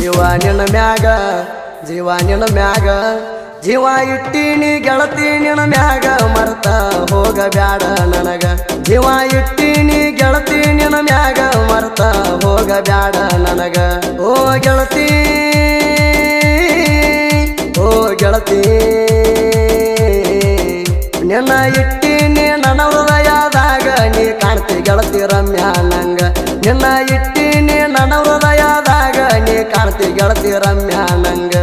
ಜೀವ ನಿನ್ನ ಮ್ಯಾಗ, ಜೀವ ನಿನ್ನ ಮ್ಯಾಗ. ಜೀವ ಇಟ್ಟೀನಿ ಗೆಳತಿ ನಿನ್ನ ಮ್ಯಾಗ, ಮರ್ತ ಹೋಗಬ್ಯಾಡ ನನಗ. ಜೀವ ಇಟ್ಟೀನಿ ಗೆಳತಿ ನಿನ್ನ ಮ್ಯಾಗ, ಮರ್ತ ಹೋಗಬ್ಯಾಡ ನನಗ. ಓ ಗೆಳತಿ ಓ ಗೆಳತಿ, ನಿನ್ನ ಇಟ್ಟೀನಿ ನನ್ನ ಹೃದಯದಾಗ, ನೀ ಕಾಣ್ತಿ ಗೆಳತಿ ರಮ್ಯಾ ನಂಗ. ನಿನ್ನ ಇಟ್ಟೀನಿ ನನ್ನ ಹೃದಯದಾಗ ಕಾಣ್ತಿ ಗೆಳತಿ ರಮ್ಯಾ ನಂಗ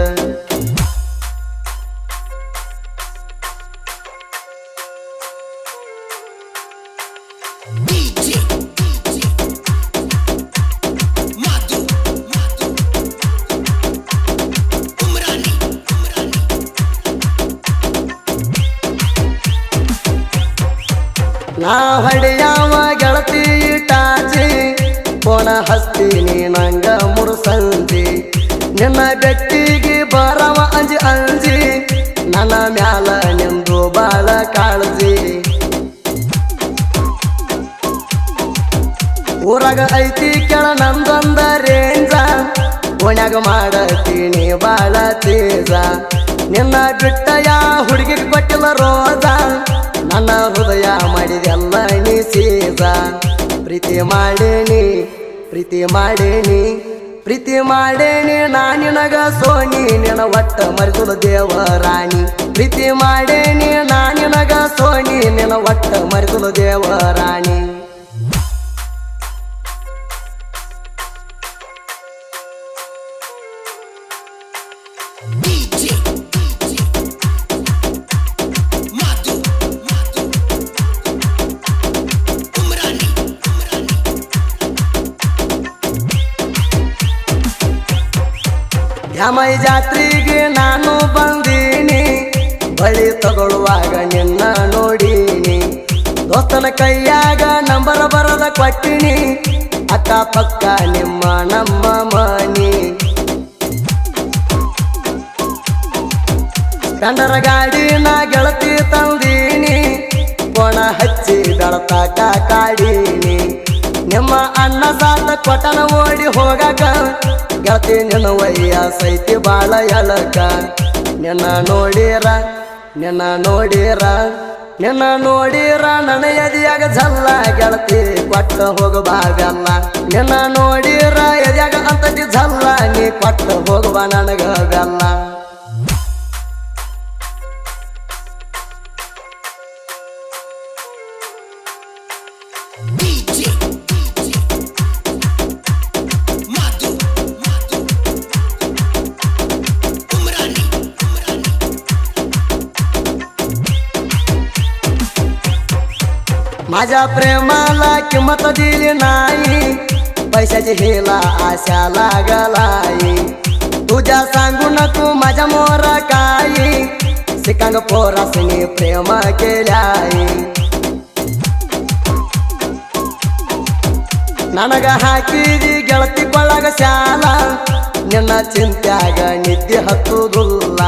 DJ Madu Umrani ನಾ ಹೊಡೆಯಾವ ಗೆಳತಿ ಟಾಚಿ ಪೋಣ ಹಸ್ತೀನಿ ನಂಗ ಮುರುಸಂಜಿ ನಿನ್ನ ಬೆಟ್ಟಿಗೆ ಬರವ ಅಂಜಿ ಅಂಜಿ, ನನ್ನ ಮ್ಯಾಲ ನಿಂದು ಬಾಳ ಕಾಳಜಿ ಊರಾಗ ಐತಿ ಕೆಳ ನಂದೊಂದ ರೇಂಜ, ಓಣ್ಯಾಗ ಮಾಡತೀನಿ ಬಾಳ ತೇಜ. ನಿನ್ನ ಬಿಟ್ಟಯ ಯಾ ಹುಡುಗಿಗೆ ಕೊಟ್ಟಿಲ್ಲ ರೋಜ, ನನ್ನ ಹೃದಯ ಮಾಡಿದೆಲ್ಲ ನೀ ಸೀಜ. ಪ್ರೀತಿ ಮಾಡೇನಿ ಪ್ರೀತಿ ಮಾಡೇನಿ. ಪ್ರೀತಿ ಮಾಡೇನಿ ನಾ ನಿನಗ ಸೋನಿ ನಿನ ಒಟ್ಟ ಮರಿದುಲ ದೇವರಾಣಿ ಪ್ರೀತಿ ಮಾಡೇನಿ ನಾನಿನಗ ಸೋನಿ ನಿನ ಒಟ್ಟ ಮರಿದುಲ ದೇವರಾಣಿ DJ ದ್ಯಾಮೈ ಜಾತ್ರೆಗೆ ನಾನು ಬಂದೀನಿ. ಬಳಿ ತಗೊಳ್ಳುವಾಗ ನಿನ್ನ ನೋಡೀನಿ. ದೋಸ್ತನ ಕೈಯಾಗ ನಂಬರ ಬರದ ಕೊಟ್ಟಿನಿ. ಅಕ್ಕ ಪಕ್ಕ ನಿಮ್ಮ ನಮ್ಮ ಮನಿ. ಗಾಡಿ ನಾ ಗೆಳತಿ ತಂದೀನಿ. ಕೋಣ ಹಚ್ಚಿ ಬೆಳತಾಕ ಕಾಡೀನಿ ನಿಮ್ಮ ಅಣ್ಣ ಸಾತ ಕೊಟ್ಟನ ಓಡಿ ಹೋಗಾಕ. ಗೆಳತಿ ನಿನ್ನ ವಯ್ಯ ಸೈತಿ ಬಾಳ ಎಳಕ ನಿನ್ನ ನೋಡಿರ ನಿನ್ನ ನೋಡಿರ ನಿನ್ನ ನೋಡಿರ ನನ್ನ ಎದಿಯಾಗ ಜಲ್ಲ ಗೆಳತಿ ಕೊಟ್ಟ ಹೋಗಬಾಗಲ್ಲ ನಿನ್ನ ನೋಡಿರ ಎದಿಯಾಗ ಅಂತ ಝಲ್ಲ. ನೀ ಕೊಟ್ಟ ಹೋಗುವ ನನಗ माझ्या प्रेमाला किंमत दिली नाही पैशाची हेला आशा लागलाई तुझ्या सांगू नको माझ्या मोर काही सिकांग पोरासनी प्रेम केल्याई ನನಗ ಹಾಕಿದಿ ಗೆಳತಿ ಕೊಳ್ಳಗ ಶಾಲ ನಿನ್ನ ಚಿಂತ್ಯಾಗ ನಿದ್ದೆ ಹತ್ತುದಿಲ್ಲ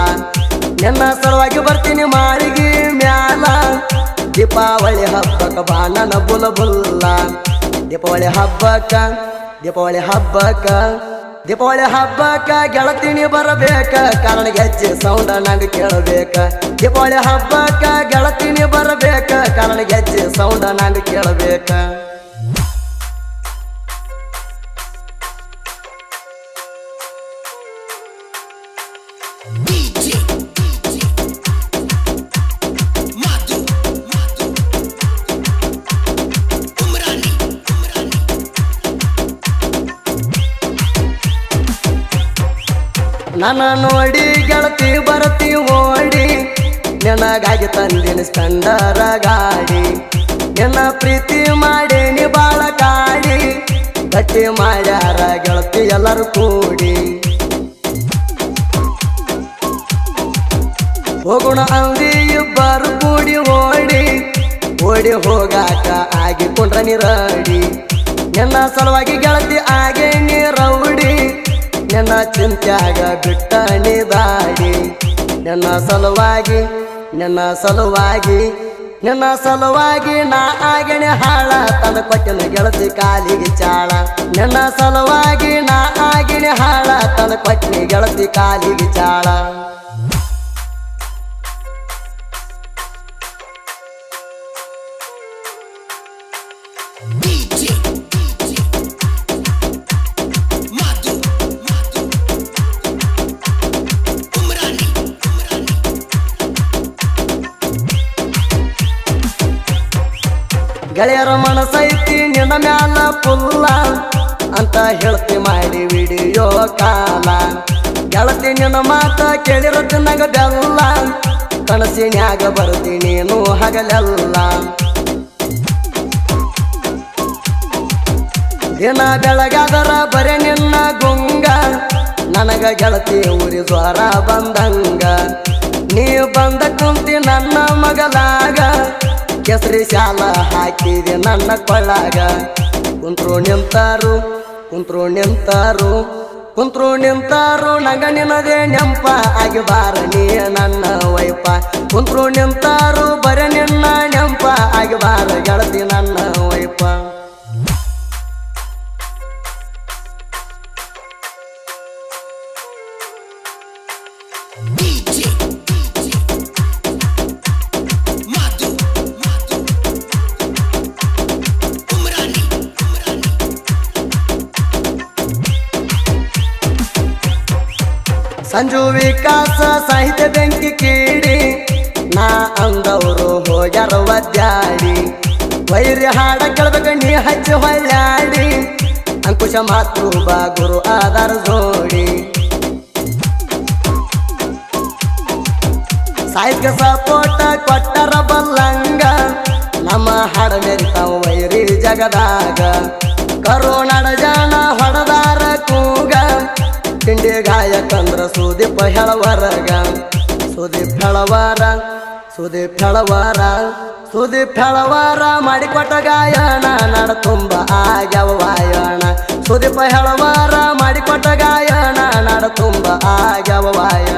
ನಿನ್ನ ಸಲುವಾಗಿ ಬರ್ತೀನಿ ಮಾಳಿಗೆ ಮ್ಯಾಲ ದೀಪಾವಳಿ ಹಬ್ಬಕ್ಕ ಬಾಲನ ನನ್ನ ಬುಲಬುಲ್ಲ. ದೀಪಾವಳಿ ಹಬ್ಬಕ್ಕ ದೀಪಾವಳಿ ಹಬ್ಬಕ್ಕ ದೀಪಾವಳಿ ಹಬ್ಬಕ್ಕ ಗೆಳತಿನಿ ಬರಬೇಕ. ಕಾರಣ ಗೆಜ್ಜೆ ಸೌಂಡ ನಂಗೆ ಕೇಳಬೇಕ. ದೀಪಾವಳಿ ಹಬ್ಬಕ್ಕ ಗೆಳತಿನಿ ಬರಬೇಕ. ಕಾರಣ ಗೆಜ್ಜೆ ಸೌಂಡ ನಂಗೆ ಕೇಳಬೇಕ. ನನ್ನ ನೋಡಿ ಗೆಳತಿ ಬರತಿ ಓಡಿ, ನನಗಾಗಿ ತಂದಿನ ಸ್ಪೆಂಡರ ಗಾಡಿ ನಿನ್ನ ಪ್ರೀತಿ ಮಾಡೇನಿ ಬಾಳ ಕಾಡಿ ಗಟ್ಟಿ ಮಾಡ್ಯಾರ ಗೆಳತಿ ಎಲ್ಲರೂ ಕೂಡಿ. ಹೋಗೋಣ ಇಬ್ಬರು ಕೂಡಿ ಓಡಿ ಓಡಿ ಹೋಗಾಕ ಆಗಿಕೊಂಡ್ರ ನೀರಾಡಿ. ನನ್ನ ಸಲುವಾಗಿ ಗೆಳತಿ ಆಗೇ ನೀರೌಡಿ ನಿನ್ನ ಚಿಂತ್ಯಾಗ ಬಿಟ್ಟ ನೀ ದಾಡಿ ನಿನ್ನ ಸಲುವಾಗಿ ನಿನ್ನ ಸಲುವಾಗಿ ನಿನ್ನ ಸಲುವಾಗಿ ನಾ ಆಗಣೆ ಹಾಳ ತನ್ನ ಕೊಟ್ಟಿನ ಗೆಳತಿ ಕಾಲಿಗೆ ಚಾಳ. ನಿನ್ನ ಸಲುವಾಗಿ ನಾ ಆಗಿಣೆ ಹಾಳ ತನ್ನ ಕೊಟ್ನಿ ಗೆಳತಿ ಕಾಲಿಗೆ ಚಾಳ. ಗೆಳೆಯರ ಮನಸೈತಿ ನಿನ್ನ ಮ್ಯಾಲ ಪುಲ್ಲ ಅಂತ ಹೇಳ್ತಿ ಮಾಡಿ ವಿಡಿಯೋ ಕಾಲ. ಗೆಳತಿ ನಿನ್ನ ಮಾತ ಕೇಳಿರೋದು ನಂಗೆ ಬೆಲ್ಲ. ಕನಸಿನ್ಯಾಗ ಬರ್ತಿ ನೀನು ಹಗಲೆಲ್ಲ. ದಿನ ಬೆಳಗಾದರ ಬರೆ ನಿನ್ನ ಗುಂಗ. ನನಗ ಗೆಳತಿ ಊರಿ ಜ್ವರ ಬಂದಂಗ. ನೀ ಬಂದ ಕುಂತಿ ನನ್ನ ಮಗಲಾಗ. ಕೆಸರಿ ಶಾಲ ಹಾಕಿದೆ ನನ್ನ ಕೊಳ್ಳಾಗ ಕುಂತ್ರು ನಿಂತಾರು ಕುಂತ್ರು ನಿಂತಾರು ಕುಂತ್ರು ನಿಂತಾರು ನಗನಿನದೇ ನಿನ್ನದೇ ನೆಂಪ ಆಗಿ ಬಾರ ನೀ ನನ್ನ ವೈಪ. ಕುಂತ್ರು ನಿಂತಾರು, ಬರ ನಿನ್ನ ನೆಂಪ ಆಗಿ ಬಾರ ಗೆಳತಿ ನನ್ನ ವೈಪ. ಸಂಜು ವಿಕಾಸ ಸಾಹಿತ್ಯ ಬೆಂಕಿ ಕೀಡಿ, ನಾ ಅಂದವರು ಹೋಗ್ಯಾರ ಒದ್ದಾಡಿ. ವೈರ್ಯ ಹಾಡ ಕೇಳ್ಬೇಕ, ನೀ ಹಚ್ಚಿ ಹೊಳ್ಳಾಡಿ ಅಂಕುಶ ಮಾತು ಬಾ, ಗುರು ಆಧಾರ ಜೋಡಿ. ಸಾಹಿತ್ಯ ಸಪೋಟ ಕೊಟ್ಟರ ಬಲ್ಲಂಗ, ನಮ್ಮ ಹಾಡ ಮೆರಿತಾವ ವೈರಿ ಜಗದಾಗ. ಸುದೀಪ ಹೆಳವರಗ ಸುದೀಪ್ ಹೆಳವಾರ ಸುದೀಪ್ ಹೆಳವಾರ ಸುದೀಪ್ ಹೆಳವಾರ ಮಾಡಿಕೊಟ್ಟ ಗಾಯಣ ನಡ ತುಂಬ ಆಗ್ಯಾವ ವಾಯಣ ಸುದೀಪ ಹೆಳವಾರ ಮಾಡಿಕೊಟ್ಟ ಗಾಯಣ ನಡ ತುಂಬ ಆಗ್ಯಾವ ವಾಯಣ